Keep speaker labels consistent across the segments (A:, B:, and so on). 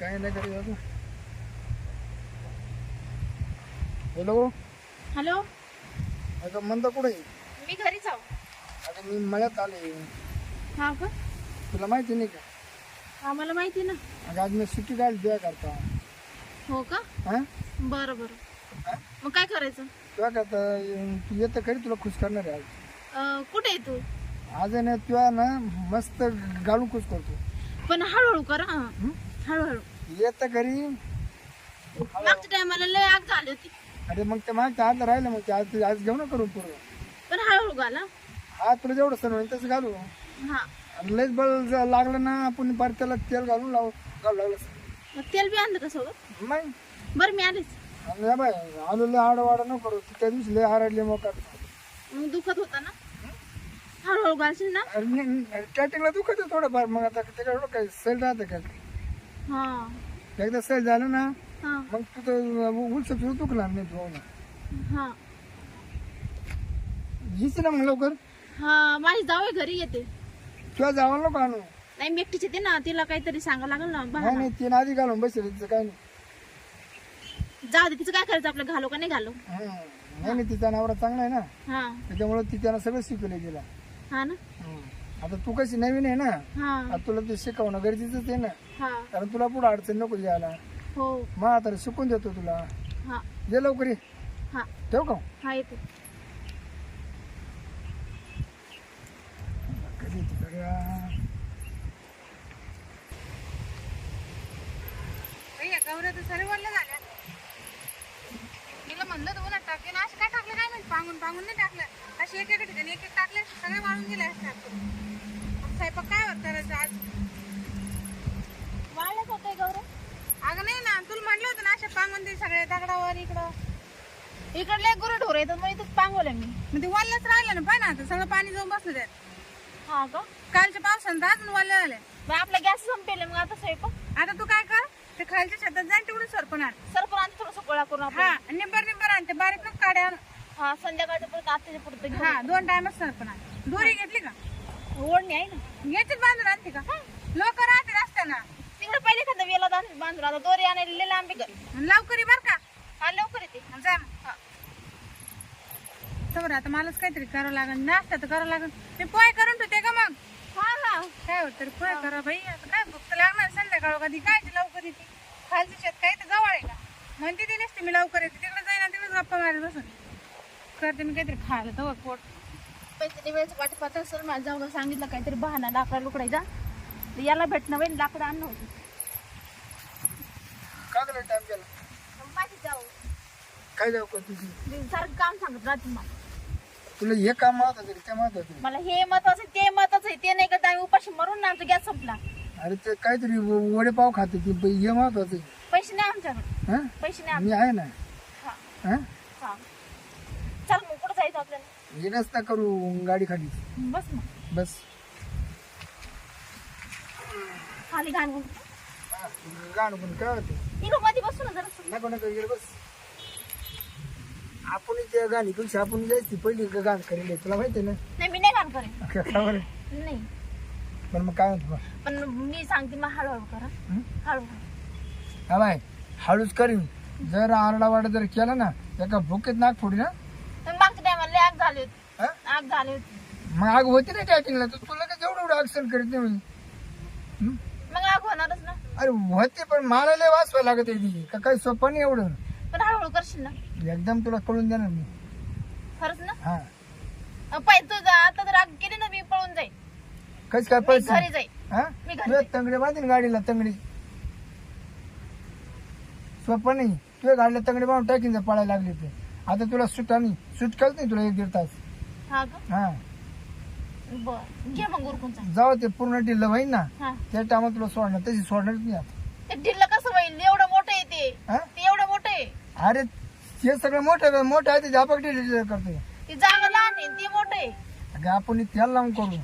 A: काय नाही करी बाबा. हॅलो?
B: हॅलो?
A: अगं म्हणता कुठे
B: मी घरीच आहो.
A: अगं मी मळ्यात आले
B: हा का?
A: तुला माहिती नाही का?
B: हा मला माहिती ना.
A: अगं आज मी सुट्टी काढली द्या करता.
B: हो का?
A: हा?
B: बरं बरं. मग काय करायचं?
A: तुला करता तू येतं खरी तुला खुश करणार आहे आज.
B: अं, कुठे आहे तू?
A: आज आहे ना तुला ना मस्त गाळून खुश करतो.
B: पण हळूहळू कर. हा? हळूहळू.
A: येतं घरी.
B: मागच्या टायमाला लय आग झाली होती.
A: अरे मग ते मागच्या आज राहिलं मग ते आज आज घेऊ ना करून पूर्ण
B: पण हळूहळू घाला.
A: हा तुला जेवढं सण होईल तसं घालू.
B: हा.
A: आणि लयच बळ जर लागलं ना आपण परत त्याला तेल घालून लावू घालू लागलं.
B: मग तेल बी आणलं का सोबत?
A: मग
B: बरं मी आलीच.
A: आणि या बाय आलो लय आडवाडा नको करू. त्या दिवशी लय आरडले मग
B: मग दुखत होता ना? हळूहळू घालशील ना?
A: स्टार्टिंगला दुखत थोडंफार. मग आता ते एवढं काही सेल राहतं का?
B: हा
A: एकदा सेल झालं ना मग तू तर उलस तुला दुखणार नाही
B: हा.
A: घीच ना मग लवकर.
B: हा माझी जाऊ आहे घरी येते.
A: तुला जावं नको आणू.
B: नाही मी एकटीच येते ना तिला काहीतरी सांगावं लागेल ना
A: नाही
B: बहाणा.
A: नाही तीन आधी घालून बसेल तिचं काय नाही.
B: जाऊ दे तिचं काय करायचं आपलं घालू का नाही घालू.
A: नाही नाही तिचा नवरा चांगला आहे ना.
B: हा.
A: त्याच्यामुळे ती त्यानं सगळं शिकवलं तिला.
B: हा ना.
A: आता तू कशी नवीन आहे ना
B: हा.
A: आता तुला ते शिकवणं गरजेचंच आहे ना.
B: हा.
A: कारण तुला पुढे अडचण नको यायला
B: हो.
A: मग आता शिकून देतो तुला.
B: हा.
A: ये लवकर ये.
B: हा.
A: ठेव का?
B: हा येते.
A: कधी तिकडे आ.
C: गौऱ्या तर सर्व झाल्या? तिला म्हणलं उन्हात टाकले ना असे काय टाकले? काय माहिती पांगून पांगून नाही टाकलं. असे एक एक ठिकाणी एक एक टाकले सगळे वाळून गेले असतात स्वयंपाक काय करायचं आज?
B: वाळलंच होतंय गौरव.
C: अगं नाही ना तुला म्हणलं होतं ना असे पांगून ते सगळे दगडावर इकडं.
B: इकडले गुरु ढोर येतात मग इथंच पांगवलं मी.
C: मग ते वल्लच राहिलं ना पाय ना आता सगळं पाणी जाऊन बसलं त्यात.
B: हा का?
C: कालच्या पावसानं तर अजून वल्ल्या झाल्या
B: मग आपला गॅस संपेल मग आता स्वयंपाक?
C: आता तू काय कर? ते खालच्या शेतात जाईन तिकडे सरपण आण.
B: सरपण आणि थोडस गोळा करून
C: हा
B: आपण
C: निंबर निंबर आण ते बारीक नको काड्या आण.
B: हा संध्याकाळच्या परत आत्ताच्या पुरतं घेऊ
C: हा दोन टायमच सरपण आण. दोरी घेतली का?
B: ओढणी आहे ना.
C: याच्यात बांधून आणते का? लोक राहते रस्त्याना
B: तिकडे पहिले एखादा वेला बांधून बांधून आता दोरी आणायला लांबी कर
C: आणि लवकर बर का.
B: हा लवकर येते.
C: आणि जा मग. हा. तर आता मलाच काहीतरी करावं लागेल. नाश्ता तर करावं लागेल. मी पोहे करून ठेवते का मग? काय होत तरी पोहे करा बाई. आता काय भूक तर लागणार संध्याकाळ कधी काय ती लवकर येते? खालची शेत काय तर जवळ आहे का? म्हणते ती नसते मी लवकर येते. तिकडे जाईना तिकडे गप्पा मारत बसून. करते मी काहीतरी खायला. तर पोट.
B: पैसे वेळेचं वाट पाहत असेल माझ्या जाऊन सांगितलं काहीतरी बहाना लाकडा लुकडायचा. तर याला भेटणं बाई लाकडं आणणं होती.
A: का टाइम केला
B: माझी जाऊ
A: काय जाऊ का तुझी
B: मी सारखं काम सांगत राहते मला.
A: तुला हे काम महत्वाचं आहे, ते महत्वाचं
B: मला हे महत्वाचं आहे, ते महत्वाचं आहे. ते नाही करता आम्ही उपाशी मरून ना आमचा गॅस संपला.
A: अरे ते काहीतरी व- वडेपाव खाते ते हे महत्वाचं आहे.
B: पैसे नाही आमच्याकडे.
A: हं?
B: पैसे नाही
A: मी आहे ना.
B: हा.
A: हं?
B: हा. चल मग कुठं जायचं आपल्याला?
A: हे नसता करू गाडी खाली.
B: बस मग.
A: बस.
B: खाली घाण घालून.
A: गाणं पण काय होते?
B: इकडं मध्ये बसू ना जरा.
A: नको नको इकडे बस. आपण त्या गाणीपेक्षा आपण जायची पहिली ग- गाणं करेल तुला माहिती आहे
B: नाही मी नाही घाण करेन
A: ना का- का बरं?
B: नाही.
A: पण मग काय म्हणतो बा?
B: पण मी सांगते मग हळूहळू करा.
A: हं?
B: हळूहळू.
A: हा बाय हळूच करीन. जर आरडावाडा जर केला ना एका भुकेत नाक फोडी ना
B: पण मागच्या टायमाला आग झाली होती.
A: हं?
B: आग झाली होती.
A: मग आग होती ना टॅटिंगला तर तुला काय एवढं एवढं ऍक्शन करीत नाही?
B: मग आग होणारच ना.
A: अरे होते पण मला लय वाचवा लागत आहे ती. का काही सोपं नाही एवढं.
B: हळूहळू करशील ना?
A: एकदम तुला कळून देणार मी.
B: खरंच ना?
A: हा.
B: पाय तू जा आता जर आग केली ना मी पळून जाईल
A: कस काय
B: मी
A: पैसे
B: घरी जाईल
A: हा?
B: मी घरी
A: तुझ्या तंगडे बांधील गाडीला तंगडी. सोपं नाही. तुझ्या गाडीला तंगडे बांधून टाकीन जर पळायला लागली ते आता तुला सुट आणि सुट केलं नाही तुला एक दीड तास.
B: हा का?
A: हा.
B: बर. घे मग उरकून जा.
A: जाऊ ते पूर्ण ढिल्लं होईन ना.
B: हा.
A: त्या टायमात तुला सोडणार तशी सोडणारच नाही आता.
B: ते ढिल्ल कसं होईल? एवढं मोठं आहे ते.
A: हा?
B: ते एवढं
A: अरे ते सगळं मोठं मोठं आहे ते जापक ढिल्ल करते
B: ती जागा लहान आहे ते मोठं आहे.
A: अगं आपण तेल लावून करू.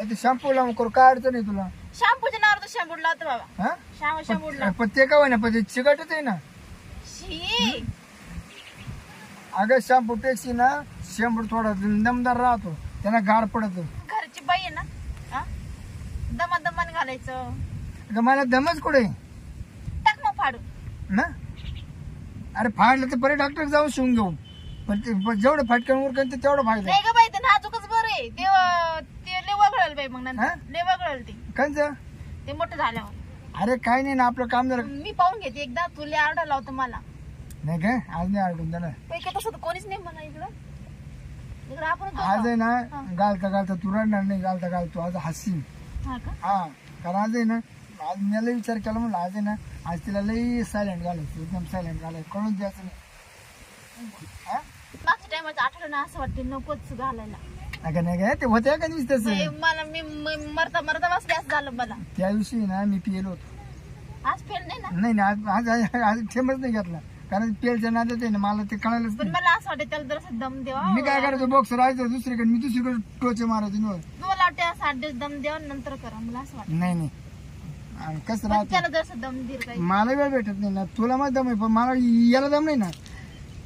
A: ते शॅम्पू लावून करू काय अडचण आहे तुला?
B: शॅम्पूच्या नावावर तर शॅम्पूड लावतो बाबा.
A: हा?
B: शॅम्पू
A: पण ते काय ना पण ते चिकटच आहे ना.
B: शी.
A: अगं शॅम्पू पेक्षी ना शॅम्पू थोडा दमदार राहतो त्यांना गार पडत.
B: घरची बाई आहे ना हा? दमा दमान घालायचं
A: मला दमच कुठे?
B: टाक मग फाडून.
A: ना? अरे फाडलं तर परत डॉक्टर जाऊन शिवून घेऊ पण ते पण जेवढं फाटकन उरकन ते तेवढं फायदा
B: नाही ग बाई ते नाजूकच बरं आहे. ते अं, ते लय वगळल बाई मग
A: हा?
B: नंतर लय वगळल ते.
A: कंच?
B: ते मोठं झाल्यावर.
A: अरे काय नाही ना आपलं काम झालं
B: मी पाहून घेते एकदा. तुला आरडा लावतो मला.
A: नाही काय आज नाही अडकून जाणार
B: तसं तर कोणीच नाही मला इकडं. इकडं आपण
A: आज आहे ना
B: हा.
A: घालता घालता तू रडणार नाही घालता घालतो आज हसीन
B: हा का?
A: हा कारण आज आहे ना आज मी लई विचार केला म्हणलं आज आहे ना आज तिला लई सायलेंट घालायचं एकदम सायलेंट घालायचं कळून द्यायचं नाही. हा?
B: मागच्या टायमाचं आठवलं ना असं वाटते नकोच घालायला.
A: अगं नाही काय ते होते
B: ते
A: तसं
B: मला मी म- मरता मरता बसले असं झालं मला.
A: त्या दिवशी ना मी पिलो होतो.
B: आज फेल नाही ना?
A: नाही ना आज आज आज नाही घेतला. कारण पेलच्या नादात आहे ना मला ते कळायलाच
B: पण
A: नाही.
B: मला असं वाटतं त्याला जर दम द्यावा.
A: मी काय करायचो बॉक्स राहायचो दुसरीकडे मी दुसरीकडे टोचे मारायचो
B: मला वाटतं दिवस दम द्यावा नंतर करा मला असं वाटतं
A: नाही नाही. आणि कसं
B: पण
A: राहतं?
B: त्याला जर दम दिल काही.
A: मला वेळ भेटत नाही ना. तुला मग दम आहे पण मला याला दम नाही ना.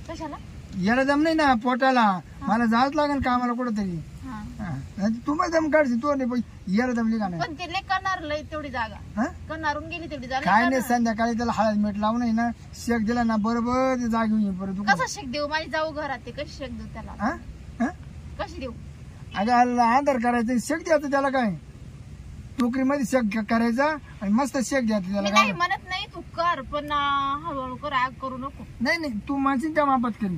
B: कशाला?
A: याला दम नाही ना पोटाला. मला जावंच लागेल कामाला कुठंतरी?
B: हा.
A: नाही तर तू मग दम काढशील तू नाही पण याला दमली का नाही.
B: पण ते लय करणार लय तेवढी जागा.
A: हा?
B: करणारून गेली तेवढी जागा
A: काय
B: लय
A: नाही
B: करणार.
A: संध्याकाळी त्याला हळद मीठ लावून आहे ना शेक दिला ना बरोबर ते जागी होईल परत तू
B: कसा शेक देऊ? माझी जाऊ घरात ते कशी शेक देऊ त्याला?
A: हा? हा?
B: कशी देऊ?
A: अगं आधार करायचं शेक द्यायचं त्याला काय? टोकरीमध्ये शेक करायचा आणि मस्त शेक द्यायचं
B: मी
A: त्याला
B: नाही म्हणत नाही तू कर पण अं, हळूहळू कर आग करू नको.
A: नाही नाही तू मानशील त्या मापात करी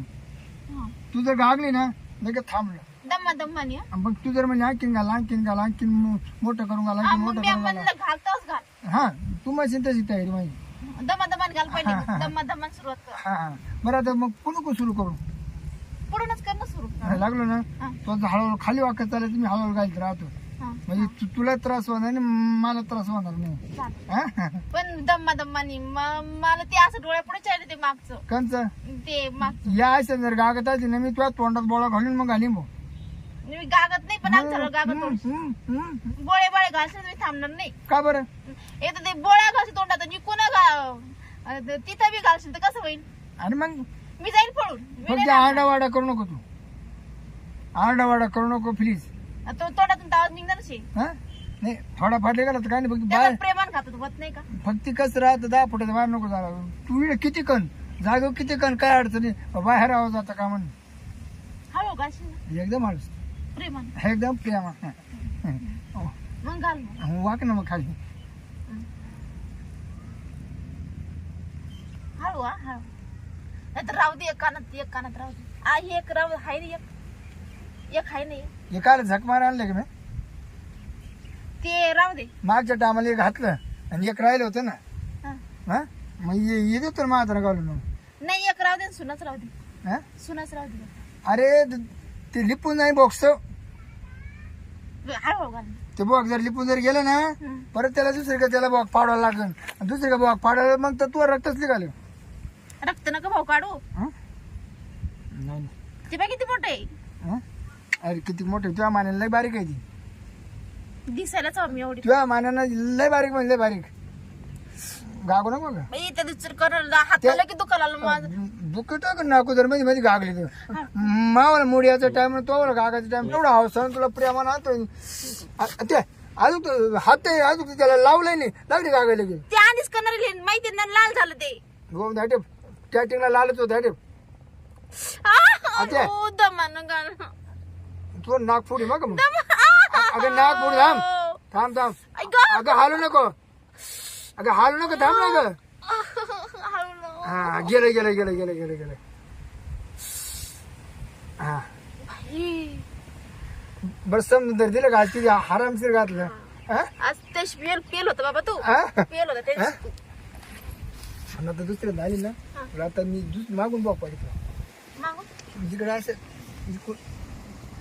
B: हा.
A: तू जर गागली ना लगेच थांबलं
B: दम्मा दम्मानी हा.
A: आणि मग तू जर म्हणजे आणखीन घाल आणखीन घाल आणखीन मो- मोठं करून घाल
B: हा,
A: आणखीन
B: मग
A: मोठं
B: मी
A: करून घाल.
B: म्हणलं घालतोच घाल.
A: हा तू म्हणशील तशी तयारी माझी.
B: दमा दमान घाल पहिले दमा दमान सुरुवात कर.
A: हा हा. बरं आता मग कुणू सुरू करू?
B: पुढूनच कर ना सुरू
A: हा, लागलो ना.
B: हा.
A: तो हळूहळू खाली वाकत चालत मी हळूहळू घालत राहतो.
B: हा,
A: म्हणजे तु- तुला त्रास होणार आणि मला त्रास होणार नाही.
B: चालेल.
A: हा?
B: पण दम्मा दम्मानी म- मला ते असं डोळ्यापुढे चालले ते मागचं.
A: कंच
B: ते मागचं.
A: या अशा जर गागत असली ना मी तुझ्या तोंडात बोळा घालून मग घालीन भाऊ.
B: मी गागत नाही पण आमचं गागत
A: हम्म,
B: थोडं
A: हम्म, हम्म.
B: बोळे बोळे घालशील मी थांबणार नाही.
A: का बरं?
B: येतं ते बोळ्या घालशील तोंडात आणि कोणा गा तिथं बी घालशील तर कसं होईल?
A: आणि मग
B: मी जाईल पळून मी नाही
A: आरडावाडा करू नको तू. आरडावाडा करू नको प्लीज.
B: तो तोंडातून आवाज निघणार शे
A: हा? नाही थोडा फाटले गेला तर काय नाही फक्त
B: त्याला प्रेमान खातो होत नाही का?
A: फक्त कसं राहतं दहा फुटाचं बाहेर नको झाला. तू इकडे किती कण? जागो किती कण? काय अडचणी बाहेर आवाज आता का म्हण
B: हळू ना
A: एकदम आळस
B: प्रेमान.
A: एकदम प्रेमा.
B: मग घाल मग.
A: वाक ना मग खाली.
B: हळू हा हळू. नाही तर राहू दे एक कानात एक कानात राहू दे. आ हे एक राहू हाय रे एक. एक नाही
A: हे काय झक मार आणलं का मी
B: ते राहू दे
A: मागच्या टायमाला एक घातलं आणि एक राहिलं होतं ना
B: हा.
A: हा मग ये ये देतो ना घालून मग.
B: नाही एक राहू दे सुनाच राहू दे
A: हा?
B: सुनाच राहू दे
A: अरे ते- ते लिपून नाही बॉक्स
B: हळूहळू घाल
A: ते बॉक्स जर लिपून जर गेलं ना. परत त्याला दुसरी का त्याला बॉक पाडावं लागेल आणि दुसरी का बॉक पाडायला मग तर तू रक्तच निघालं
B: रक्त नका भाऊ काढू
A: हं? नाही नाही.
B: ते बाई किती मोठे
A: हं? अरे किती मोठे तुझ्या मानाने लय बारीक आहे ती.
B: दिसायलाच एवढी.
A: तुझ्या मानानं लय बारीक म्हणजे लय बारीक. गागू नको का
B: बाई करायला हाताला की दुखायला लागलं माझं
A: दुःख टाक नाकू जर? मध्ये मध्ये गागली तर मावाला मुडियाचा टाइम तो गागाचा टाइम तेवढा हौसा तुला प्रेमानं आणतो ते अजून तो हात अजून त्याला लावलंय नाही. लागली गागायला गेली
B: ते आधीच करणार माहिती ना लाल झालं ते.
A: हो दाटे कॅटिंगला लालच होत
B: आ.
A: तू नाक फोडी मग. मग अगं नाक फोडी थांब. थांब थांब. अगं हालू नको. अगं हालू नको थांब ना ग. हा गेलं गेलं गेलं गेलं गेलं गेलं. हा. बरं समजून दिलं का तिथे हरामशीर घातलं?
B: आज ते पेल पेल होतं बाबा तू? पेल होता ते?
A: आणि आता दुसऱ्यांदा आली ना आता मी दुस मागून बघ पाहिजे जिकडे असं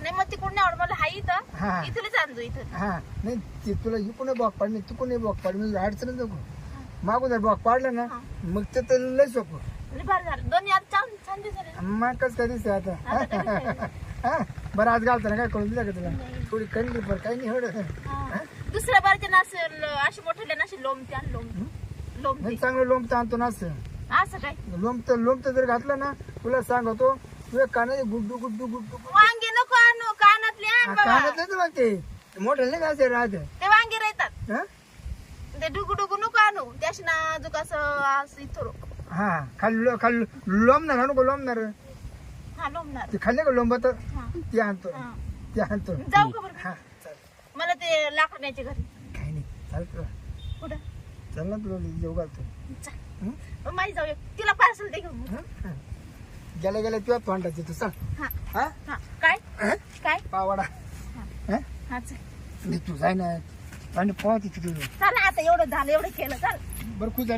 B: नाही मग तिकडून नाही आवडत मला हाय
A: हा.
B: इथं इथलेच आणतो इथं
A: हा. नाही ते तुला इकडून बॉक पाडणे तिकडून बॉक पाड म्हणजे अडचण नको. मागून जर बॉक पाडलं ना मग ते तर लय सोपं.
B: झालं. दोन्ही छान छान ना.
A: मग कसं काय दिसतंय आता?
B: आता काय?
A: हा? बरं आज घालतो ना काय करून दिलं का तुला? थोडी कंडी पण काही नाही एवढं.
B: हा. दुसऱ्या बारच्या ना असं ल- अशी लोमते आणि लोमते.
A: नाही चांगलं लोंब आणतो ना असं.
B: असं काय?
A: लोंब तर लोंब तर जर घातलं ना तुला सांगतो तुझ्या कानाचे गुड्डू गुड्डू गुड्डू
B: कानातले आण बाबा
A: कानात नाही मग ते मोठं नाही का असं राहत?
B: ते वांगे राहतात.
A: हा?
B: ते डुगू डुगू नको आणू. त्याशी नाजूक असं असं इथं.
A: हा खाली खाली लोंबणार आणू का लोंबणार.
B: हा लोंबणार.
A: ते खाल्ले का लोंबत?
B: हा.
A: ते आणतो. ते आणतो.
B: जाऊ का बरं?
A: हा चल.
B: मला ते लाकूड न्यायचे घरी.
A: काही नाही. चाल तुला
B: कुठं?
A: चल ना तुला जेव घालतो.
B: चल.
A: हं?
B: मग माझी जाऊ तिला पार्सल दे घेऊन.
A: हं? गेल्या गेल्या तुला तोंडाचे तू चल.
B: हा.
A: हा? हा.
B: काय?
A: पावाडा. हं?
B: हा? चल
A: मी तू जाय ना. आणि पाहते तिथे
B: चल आता एवढं झालं एवढं केलं चल.
A: बरं खुश